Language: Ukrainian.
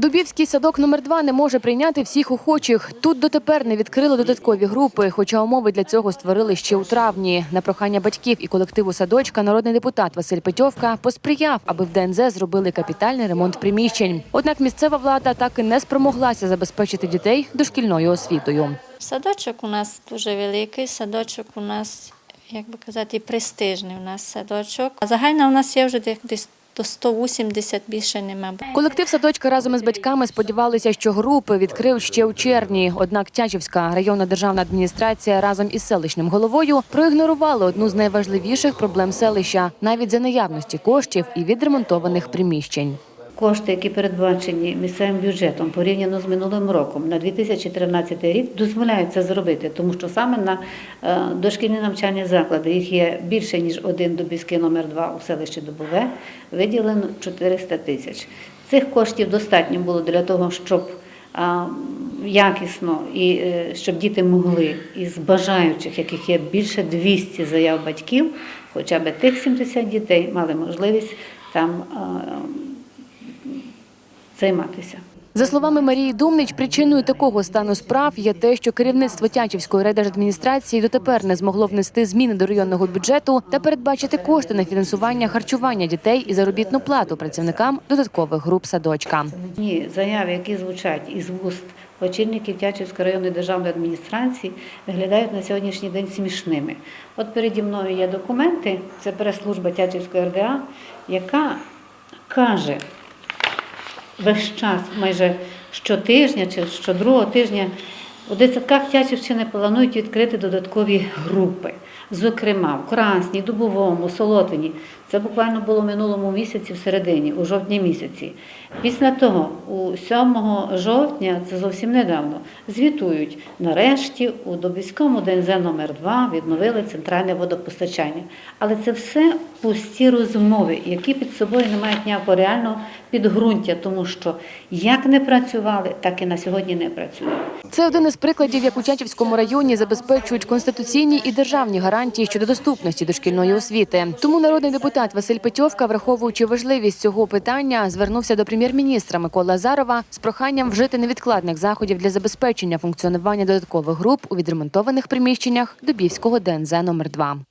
Дубівський садок номер 2 не може прийняти всіх охочих. Тут дотепер не відкрили додаткові групи, хоча умови для цього створили ще у травні. На прохання батьків і колективу садочка народний депутат Василь Петьовка посприяв, аби в ДНЗ зробили капітальний ремонт приміщень. Однак місцева влада так і не спромоглася забезпечити дітей дошкільною освітою. Садочок у нас дуже великий, садочок у нас, як би казати, престижний у нас садочок. А загальна у нас є вже десь- до 180 більше нема. Колектив садочка разом із батьками сподівалися, що групи відкрив ще у червні. Однак Тячівська районна державна адміністрація разом із селищним головою проігнорували одну з найважливіших проблем селища навіть за наявності коштів і відремонтованих приміщень. Кошти, які передбачені місцевим бюджетом порівняно з минулим роком на 2013 рік, дозволяють це зробити, тому що саме на е, дошкільні навчальні заклади їх є більше ніж один Дубівський номер 2 у селищі Дубове, виділено 400 тисяч. Цих коштів достатньо було для того, щоб якісно і е, щоб діти могли із бажаючих, яких є більше 200 заяв батьків, хоча б тих 70 дітей мали можливість там займатися. За словами Марії Думнич, причиною такого стану справ є те, що керівництво Тячівської райдержадміністрації дотепер не змогло внести зміни до районного бюджету та передбачити кошти на фінансування харчування дітей і заробітну плату працівникам додаткових груп садочка. Ні, заяви, які звучать із вуст очільників Тячівської районної державної адміністрації, виглядають на сьогоднішній день смішними. От переді мною є документи, це прес-служба Тячівської РДА, яка каже весь час, майже щотижня чи щодругого тижня, у дитсадках Тячівщини планують відкрити додаткові групи. Зокрема, в Красній, Дубовому, Солотвині. Це буквально було минулому місяці, в середині, у жовтні місяці. Після того, у 7 жовтня, це зовсім недавно, звітують, нарешті у Добівському ДНЗ номер 2 відновили центральне водопостачання. Але це все пусті розмови, які під собою не мають ніякого реального підґрунтя, тому що як не працювали, так і на сьогодні не працюють. Це один із прикладів, як у Тячівському районі забезпечують конституційні і державні гарантії щодо доступності дошкільної освіти. Тому народний депутат Василь Петьовка, враховуючи важливість цього питання, звернувся до прем'єр-міністра Миколи Азарова з проханням вжити невідкладних заходів для забезпечення функціонування додаткових груп у відремонтованих приміщеннях Дубівського ДНЗ номер 2